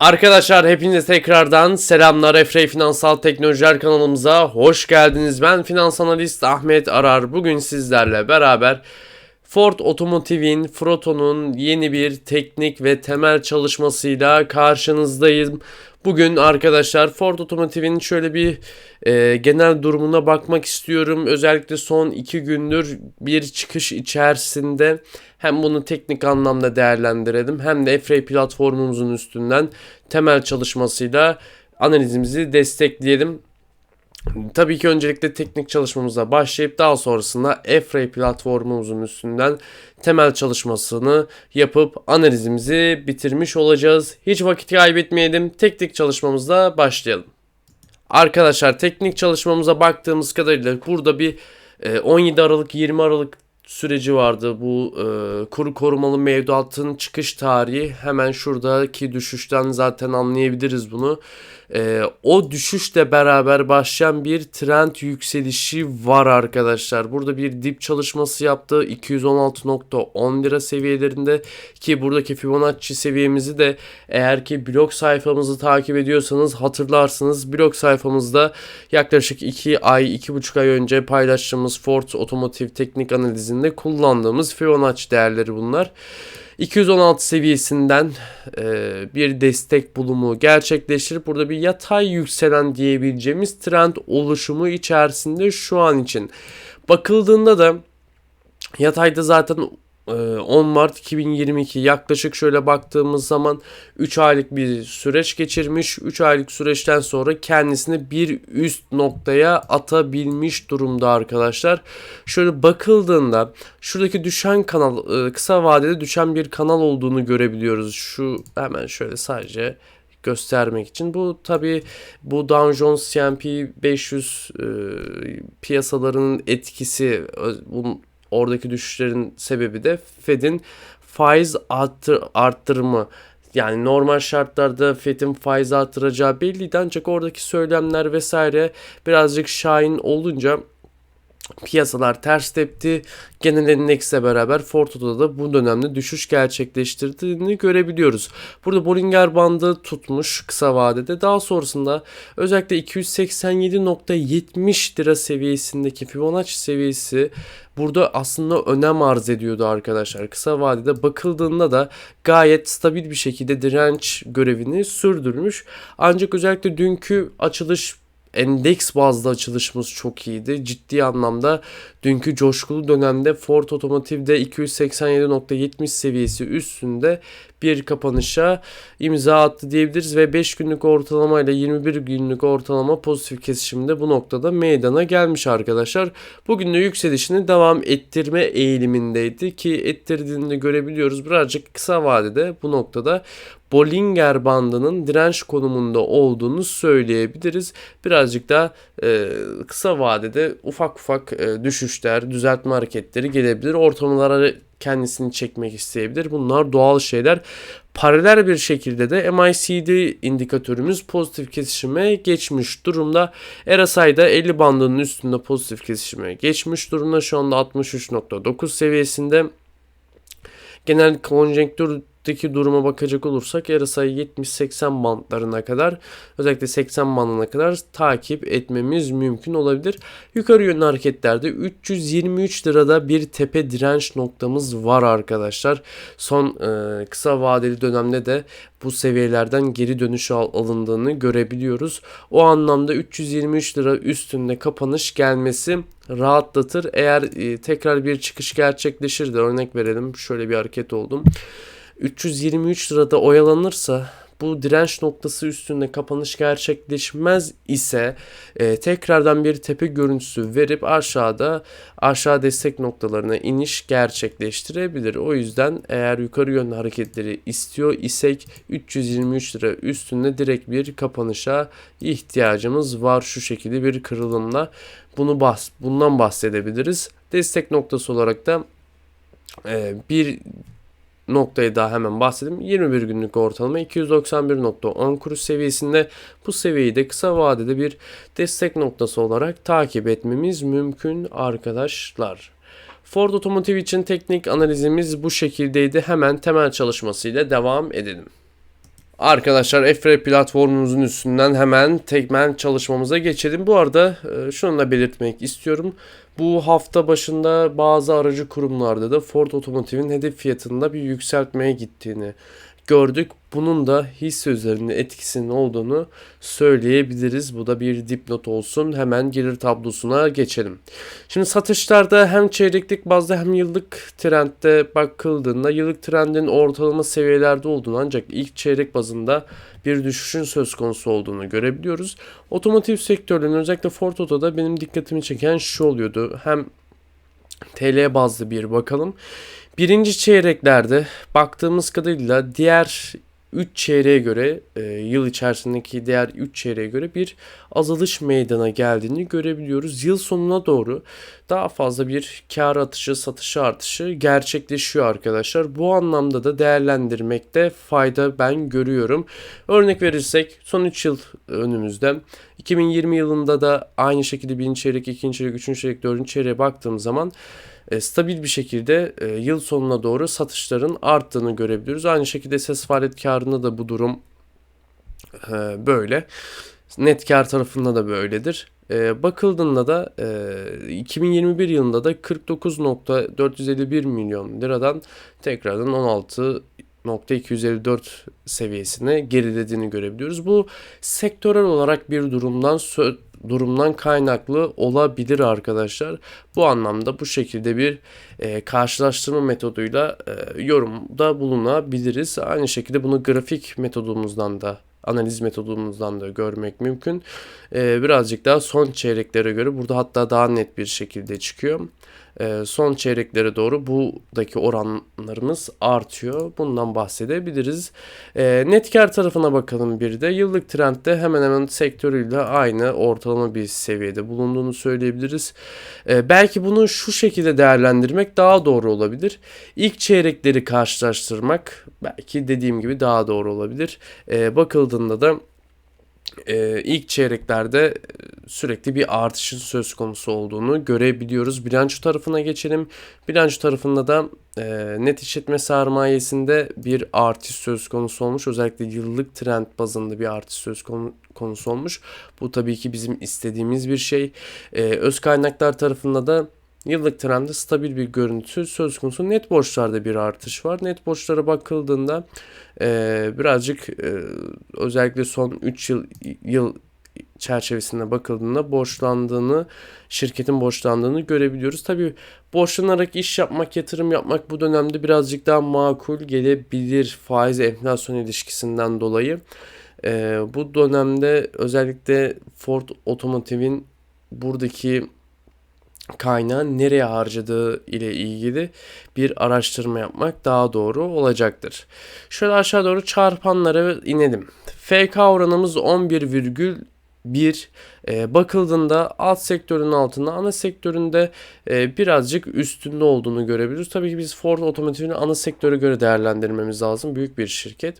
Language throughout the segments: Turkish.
Arkadaşlar hepinize tekrardan selamlar. Efrey Finansal Teknolojiler kanalımıza hoş geldiniz. Ben finans analist Ahmet Arar. Bugün sizlerle beraber Ford Otomotiv'in Froton'un yeni bir teknik ve temel çalışmasıyla karşınızdayım. Bugün arkadaşlar Ford Otomotiv'in şöyle bir e, genel durumuna bakmak istiyorum. Özellikle son iki gündür bir çıkış içerisinde hem bunu teknik anlamda değerlendirelim hem de Efrey platformumuzun üstünden temel çalışmasıyla analizimizi destekleyelim. Tabii ki öncelikle teknik çalışmamıza başlayıp daha sonrasında Efray platformumuzun üstünden temel çalışmasını yapıp analizimizi bitirmiş olacağız. Hiç vakit kaybetmeyelim. Teknik çalışmamızla başlayalım. Arkadaşlar teknik çalışmamıza baktığımız kadarıyla burada bir e, 17 Aralık 20 Aralık süreci vardı. Bu e, kuru korumalı mevduatın çıkış tarihi hemen şuradaki düşüşten zaten anlayabiliriz bunu. E, o düşüşle beraber başlayan bir trend yükselişi var arkadaşlar. Burada bir dip çalışması yaptı. 216.10 lira seviyelerinde ki buradaki Fibonacci seviyemizi de eğer ki blog sayfamızı takip ediyorsanız hatırlarsınız. Blog sayfamızda yaklaşık 2 ay, 2,5 ay önce paylaştığımız Ford Otomotiv teknik analizinde kullandığımız Fibonacci değerleri bunlar. 216 seviyesinden e, bir destek bulumu gerçekleştirip burada bir yatay yükselen diyebileceğimiz trend oluşumu içerisinde şu an için. Bakıldığında da yatayda zaten 10 ee, Mart 2022 yaklaşık şöyle baktığımız zaman 3 aylık bir süreç geçirmiş. 3 aylık süreçten sonra kendisini bir üst noktaya atabilmiş durumda arkadaşlar. Şöyle bakıldığında şuradaki düşen kanal e, kısa vadede düşen bir kanal olduğunu görebiliyoruz. Şu hemen şöyle sadece göstermek için. Bu tabi bu Dow Jones S&P 500 e, piyasalarının etkisi bunun oradaki düşüşlerin sebebi de Fed'in faiz arttır, arttırımı. Yani normal şartlarda Fed'in faiz arttıracağı belliydi ancak oradaki söylemler vesaire birazcık şahin olunca piyasalar ters tepti. Genel endeksle beraber Forto'da da bu dönemde düşüş gerçekleştirdiğini görebiliyoruz. Burada Bollinger bandı tutmuş kısa vadede. Daha sonrasında özellikle 287.70 lira seviyesindeki Fibonacci seviyesi burada aslında önem arz ediyordu arkadaşlar. Kısa vadede bakıldığında da gayet stabil bir şekilde direnç görevini sürdürmüş. Ancak özellikle dünkü açılış endeks bazlı açılışımız çok iyiydi. Ciddi anlamda dünkü coşkulu dönemde Ford Otomotiv'de 287.70 seviyesi üstünde bir kapanışa imza attı diyebiliriz ve 5 günlük ortalama ile 21 günlük ortalama pozitif kesişimde bu noktada meydana gelmiş arkadaşlar. Bugün de yükselişini devam ettirme eğilimindeydi ki ettirdiğini de görebiliyoruz. Birazcık kısa vadede bu noktada Bollinger bandının direnç konumunda olduğunu söyleyebiliriz. Birazcık da e, kısa vadede ufak ufak e, düşüşler, düzeltme hareketleri gelebilir. Ortamlara kendisini çekmek isteyebilir. Bunlar doğal şeyler. Paralel bir şekilde de MICD indikatörümüz pozitif kesişime geçmiş durumda. RSI'da 50 bandının üstünde pozitif kesişime geçmiş durumda. Şu anda 63.9 seviyesinde. Genel konjonktür Teki duruma bakacak olursak RSI 70-80 bantlarına kadar özellikle 80 bandına kadar takip etmemiz mümkün olabilir. Yukarı yönlü hareketlerde 323 lirada bir tepe direnç noktamız var arkadaşlar. Son e, kısa vadeli dönemde de bu seviyelerden geri dönüş alındığını görebiliyoruz. O anlamda 323 lira üstünde kapanış gelmesi rahatlatır. Eğer e, tekrar bir çıkış gerçekleşir de örnek verelim şöyle bir hareket oldum. 323 lirada oyalanırsa bu direnç noktası üstünde kapanış gerçekleşmez ise e, tekrardan bir tepe görüntüsü verip aşağıda aşağı destek noktalarına iniş gerçekleştirebilir. O yüzden eğer yukarı yönlü hareketleri istiyor isek 323 lira üstünde direkt bir kapanışa ihtiyacımız var şu şekilde bir kırılımla. Bunu bahs bundan bahsedebiliriz. Destek noktası olarak da e, bir noktayı daha hemen bahsedeyim. 21 günlük ortalama 291.10 kuruş seviyesinde bu seviyeyi de kısa vadede bir destek noktası olarak takip etmemiz mümkün arkadaşlar. Ford Otomotiv için teknik analizimiz bu şekildeydi. Hemen temel çalışmasıyla devam edelim. Arkadaşlar Efre platformumuzun üstünden hemen tekmen çalışmamıza geçelim. Bu arada e, şunu da belirtmek istiyorum. Bu hafta başında bazı aracı kurumlarda da Ford Otomotiv'in hedef fiyatında bir yükseltmeye gittiğini gördük. Bunun da hisse üzerinde etkisinin olduğunu söyleyebiliriz. Bu da bir dipnot olsun. Hemen gelir tablosuna geçelim. Şimdi satışlarda hem çeyreklik bazda hem yıllık trendde bakıldığında yıllık trendin ortalama seviyelerde olduğunu ancak ilk çeyrek bazında bir düşüşün söz konusu olduğunu görebiliyoruz. Otomotiv sektörünün özellikle Ford Oto'da benim dikkatimi çeken şu oluyordu. Hem TL bazlı bir bakalım. Birinci çeyreklerde baktığımız kadarıyla diğer 3 çeyreğe göre e, yıl içerisindeki diğer 3 çeyreğe göre bir azalış meydana geldiğini görebiliyoruz. Yıl sonuna doğru daha fazla bir kar atışı, satış artışı gerçekleşiyor arkadaşlar. Bu anlamda da değerlendirmekte fayda ben görüyorum. Örnek verirsek son 3 yıl önümüzde 2020 yılında da aynı şekilde 1. çeyrek, 2. çeyrek, 3. çeyrek, 4. çeyreğe baktığım zaman e, stabil bir şekilde e, yıl sonuna doğru satışların arttığını görebiliyoruz. Aynı şekilde ses faaliyet karında da bu durum e, böyle. Net kar tarafında da böyledir. E, bakıldığında da e, 2021 yılında da 49.451 milyon liradan tekrardan 16 .254 seviyesine gerilediğini görebiliyoruz. Bu sektörel olarak bir durumdan durumdan kaynaklı olabilir arkadaşlar. Bu anlamda bu şekilde bir e, karşılaştırma metoduyla e, yorumda bulunabiliriz. Aynı şekilde bunu grafik metodumuzdan da analiz metodumuzdan da görmek mümkün. E, birazcık daha son çeyreklere göre burada hatta daha net bir şekilde çıkıyor. Ee, son çeyreklere doğru buradaki oranlarımız artıyor. Bundan bahsedebiliriz. Ee, net kar tarafına bakalım bir de. Yıllık trendde hemen hemen sektörüyle aynı ortalama bir seviyede bulunduğunu söyleyebiliriz. Ee, belki bunu şu şekilde değerlendirmek daha doğru olabilir. İlk çeyrekleri karşılaştırmak belki dediğim gibi daha doğru olabilir. Bakıldığında da e, ilk çeyreklerde sürekli bir artışın söz konusu olduğunu görebiliyoruz. Bilanço tarafına geçelim. Bilanço tarafında da e, net işletme sermayesinde bir artış söz konusu olmuş. Özellikle yıllık trend bazında bir artış söz konusu olmuş. Bu tabii ki bizim istediğimiz bir şey. E, öz kaynaklar tarafında da Yıllık trendde stabil bir görüntü söz konusu. Net borçlarda bir artış var. Net borçlara bakıldığında e, birazcık e, özellikle son 3 yıl yıl çerçevesinde bakıldığında borçlandığını, şirketin borçlandığını görebiliyoruz. Tabii borçlanarak iş yapmak, yatırım yapmak bu dönemde birazcık daha makul gelebilir faiz enflasyon ilişkisinden dolayı. Ee, bu dönemde özellikle Ford Otomotiv'in buradaki kaynağı nereye harcadığı ile ilgili bir araştırma yapmak daha doğru olacaktır. Şöyle aşağı doğru çarpanlara inelim. FK oranımız 11,1 e, bakıldığında alt sektörün altında ana sektöründe e, birazcık üstünde olduğunu görebiliriz. Tabii ki biz Ford Otomotiv'in ana sektöre göre değerlendirmemiz lazım. Büyük bir şirket.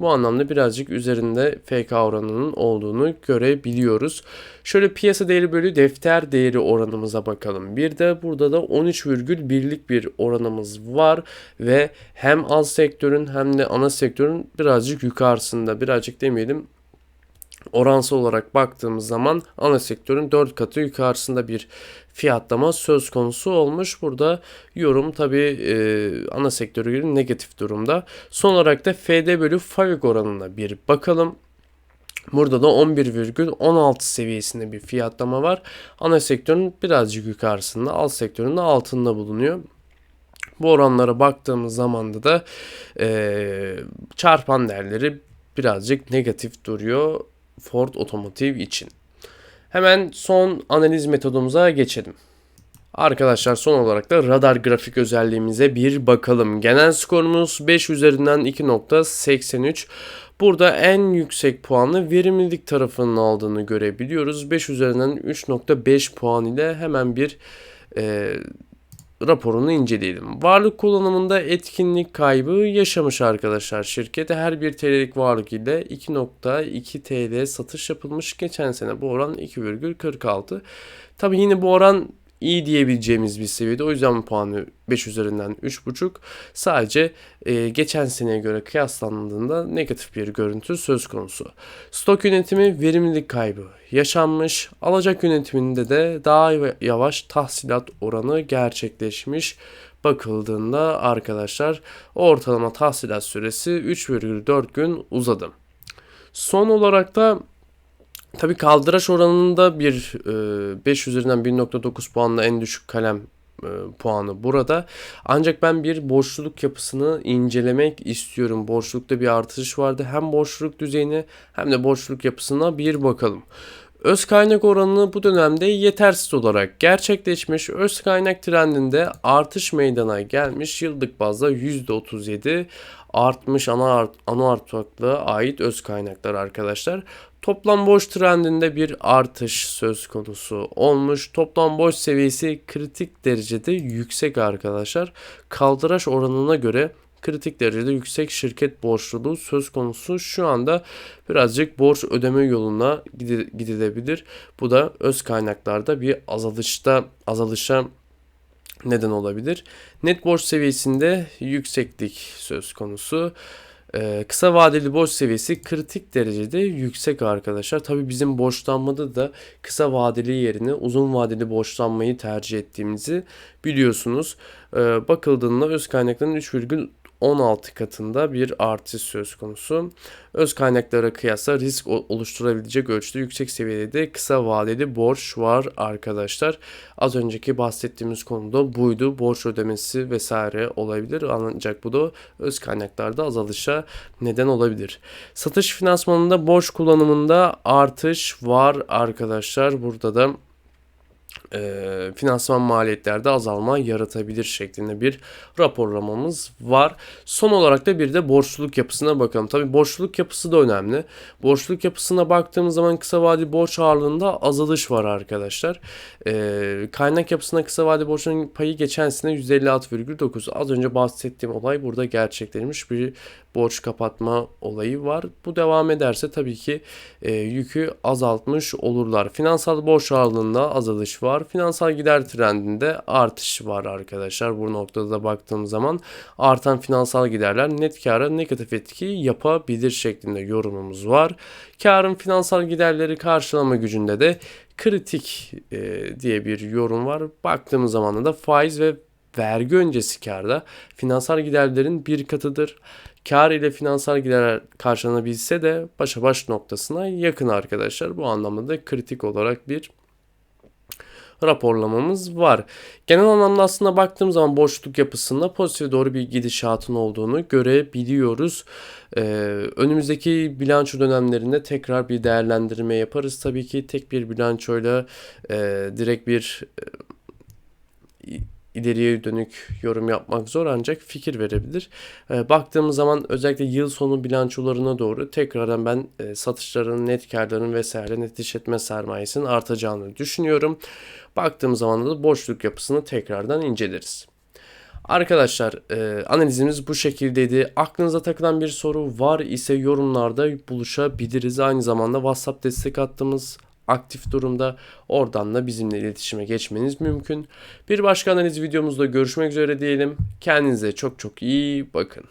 Bu anlamda birazcık üzerinde FK oranının olduğunu görebiliyoruz. Şöyle piyasa değeri bölü defter değeri oranımıza bakalım. Bir de burada da 13,1'lik bir oranımız var ve hem az sektörün hem de ana sektörün birazcık yukarısında birazcık demeyelim oransal olarak baktığımız zaman ana sektörün 4 katı yukarısında bir fiyatlama söz konusu olmuş. Burada yorum tabi e, ana sektörü göre negatif durumda. Son olarak da FD bölü FAVÖK oranına bir bakalım. Burada da 11,16 seviyesinde bir fiyatlama var. Ana sektörün birazcık yukarısında, alt sektörün de altında bulunuyor. Bu oranlara baktığımız zaman da e, çarpan değerleri birazcık negatif duruyor Ford Otomotiv için. Hemen son analiz metodumuza geçelim. Arkadaşlar son olarak da radar grafik özelliğimize bir bakalım. Genel skorumuz 5 üzerinden 2.83. Burada en yüksek puanı verimlilik tarafının aldığını görebiliyoruz. 5 üzerinden 3.5 puan ile hemen bir e, raporunu inceleyelim. Varlık kullanımında etkinlik kaybı yaşamış arkadaşlar. Şirkete her bir TL'lik varlık ile 2.2 TL satış yapılmış. Geçen sene bu oran 2,46. Tabi yine bu oran iyi diyebileceğimiz bir seviyede. O yüzden puanı 5 üzerinden 3.5. Sadece e, geçen seneye göre kıyaslandığında negatif bir görüntü söz konusu. Stok yönetimi verimlilik kaybı yaşanmış. Alacak yönetiminde de daha yavaş tahsilat oranı gerçekleşmiş bakıldığında arkadaşlar ortalama tahsilat süresi 3,4 gün uzadı. Son olarak da tabi kaldıraç oranında bir 5 üzerinden 1.9 puanla en düşük kalem e, puanı burada. Ancak ben bir borçluluk yapısını incelemek istiyorum. Borçlulukta bir artış vardı. Hem borçluluk düzeyine hem de borçluluk yapısına bir bakalım. Öz kaynak oranı bu dönemde yetersiz olarak gerçekleşmiş. Öz kaynak trendinde artış meydana gelmiş. Yıllık bazda %37 artmış ana, art, ana artmaklığa ait öz kaynaklar arkadaşlar. Toplam borç trendinde bir artış söz konusu olmuş. Toplam borç seviyesi kritik derecede yüksek arkadaşlar. Kaldıraç oranına göre kritik derecede yüksek şirket borçluluğu söz konusu. Şu anda birazcık borç ödeme yoluna gidilebilir. Bu da öz kaynaklarda bir azalışta azalışa neden olabilir. Net borç seviyesinde yükseklik söz konusu. Ee, kısa vadeli borç seviyesi kritik derecede yüksek arkadaşlar. Tabi bizim borçlanmada da kısa vadeli yerine uzun vadeli borçlanmayı tercih ettiğimizi biliyorsunuz. Ee, bakıldığında öz kaynakların 3,3 16 katında bir artış söz konusu. Öz kaynaklara kıyasla risk oluşturabilecek ölçüde yüksek seviyede de kısa vadeli borç var arkadaşlar. Az önceki bahsettiğimiz konuda buydu. Borç ödemesi vesaire olabilir. Ancak bu da öz kaynaklarda azalışa neden olabilir. Satış finansmanında borç kullanımında artış var arkadaşlar. Burada da e, finansman maliyetlerde azalma yaratabilir şeklinde bir raporlamamız var. Son olarak da bir de borçluluk yapısına bakalım. Tabi borçluluk yapısı da önemli. Borçluluk yapısına baktığımız zaman kısa vadeli borç ağırlığında azalış var arkadaşlar. E, kaynak yapısına kısa vadeli borçların payı geçen sene %56,9. Az önce bahsettiğim olay burada gerçekleşmiş bir borç kapatma olayı var. Bu devam ederse tabii ki e, yükü azaltmış olurlar. Finansal borç ağırlığında azalış var. Finansal gider trendinde artış var arkadaşlar. Bu noktada da baktığım zaman artan finansal giderler net kara negatif etki yapabilir şeklinde yorumumuz var. Karın finansal giderleri karşılama gücünde de kritik e, diye bir yorum var. Baktığımız zaman da faiz ve vergi öncesi karda finansal giderlerin bir katıdır. Kar ile finansal giderler karşılanabilse de başa baş noktasına yakın arkadaşlar. Bu anlamda da kritik olarak bir raporlamamız var. Genel anlamda aslında baktığım zaman borçluk yapısında pozitif doğru bir gidişatın olduğunu görebiliyoruz. Ee, önümüzdeki bilanço dönemlerinde tekrar bir değerlendirme yaparız. Tabii ki tek bir bilançoyla e, direkt bir e, ileriye dönük yorum yapmak zor ancak fikir verebilir. E, baktığımız zaman özellikle yıl sonu bilançolarına doğru tekrardan ben e, satışların, net karların vesaire net işletme sermayesinin artacağını düşünüyorum. Baktığımız zaman da borçluk yapısını tekrardan inceleriz. Arkadaşlar e, analizimiz bu şekildeydi. Aklınıza takılan bir soru var ise yorumlarda buluşabiliriz. Aynı zamanda WhatsApp destek attığımız aktif durumda. Oradan da bizimle iletişime geçmeniz mümkün. Bir başka analiz videomuzda görüşmek üzere diyelim. Kendinize çok çok iyi bakın.